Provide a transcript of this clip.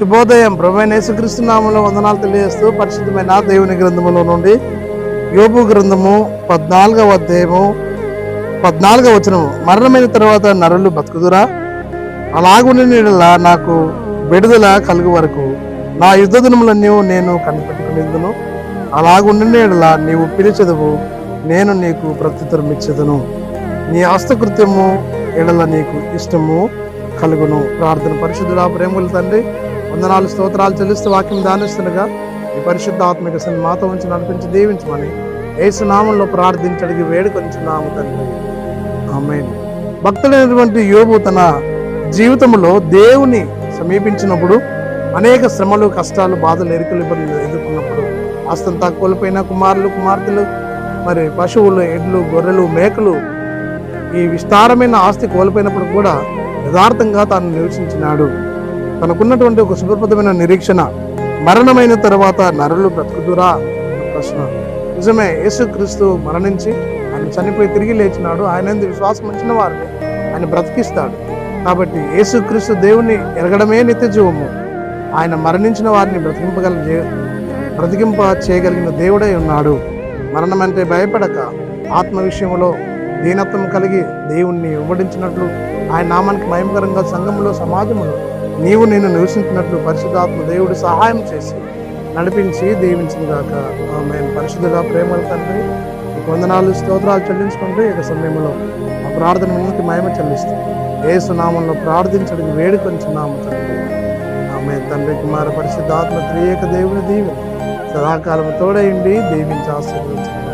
శుభోదయం. ప్రభైన యేసుక్రీస్తునామంలో వందనాలు తెలియజేస్తూ పరిశుద్ధమైన దేవుని గ్రంథములో నుండి యోబు గ్రంథము పద్నాలుగవ అధ్యాయము పద్నాలుగవ వచనము. మరణమైన తర్వాత నరులు బతుకుదురా? అలాగుండి నీడలా నాకు విడుదల కలుగు వరకు నా యుద్ధ దినములన్నీ నేను కనిపెట్టుకునేందును. అలాగుండి నీడలా నీవు పిలిచెదవు నేను నీకు ప్రత్యుత్తరం ఇచ్చేదను నీ హస్తకృత్యము ఎడల నీకు ఇష్టము కలుగును. ప్రార్థన పరిశుద్ధుడా ప్రేమల తండ్రి వందనాలు స్తోత్రాలు చెల్లిస్తూ వాక్యం దానిస్తుండగా ఈ పరిశుద్ధ ఆత్మిక సన్ని మాతో ఉంచి నడిపించి దీవించమని ఏసునామంలో ప్రార్థించడానికి వేడుకొంచున్నాము తండ్రి. ఆమె భక్తులైనటువంటి యోబు తన జీవితంలో దేవుని సమీపించినప్పుడు అనేక శ్రమలు కష్టాలు బాధలు ఎరుకలు ఇబ్బందులు ఎదుర్కొన్నప్పుడు ఆస్తంతా కోల్పోయిన కుమారులు కుమార్తెలు మరి పశువులు ఎడ్లు గొర్రెలు మేకలు ఈ విస్తారమైన ఆస్తి కోల్పోయినప్పుడు కూడా యథార్థంగా తాను నివసించినాడు. తనకున్నటువంటి ఒక సుప్రభదమైన నిరీక్షణ మరణమైన తర్వాత నరులు బ్రతుకుదురా ప్రశ్న. నిజమే యేసుక్రీస్తు మరణించి ఆయన చనిపోయి తిరిగి లేచినాడు. ఆయన యందు విశ్వాసం ఉంచిన వారిని ఆయన బ్రతికిస్తాడు. కాబట్టి యేసుక్రీస్తు దేవుని ఎరగడమే నిత్య జీవము. ఆయన మరణించిన వారిని బ్రతికింపగల బ్రతికింప చేయగలిగిన దేవుడై ఉన్నాడు. మరణం అంటే భయపడక ఆత్మ విషయంలో దీనత్వం కలిగి దేవుణ్ణి వెంబడించినట్లు ఆయన నామానికి భయంకరంగా సంఘములో సమాజంలో నీవు నేను నివసించినట్లు పరిశుద్ధాత్మ దేవుడు సహాయం చేసి నడిపించి దీవించిన గాక ఆమె పరిశుద్ధుగా ప్రేమల తండ్రి వందనాలు స్తోత్రాలు చెల్లించుకుంటూ ఇక సమయంలో ఆ ప్రార్థన ముందుకి మహిమ చెల్లిస్తాం ఏసు నామంలో ప్రార్థించడానికి వేడుకొంచున్నాము తండ్రి. ఆమె తండ్రి కుమార పరిశుద్ధాత్మ త్రియేక దేవుని దీవెన సదాకాలం తోడైండి దీవించి ఆశీర్వదించండి.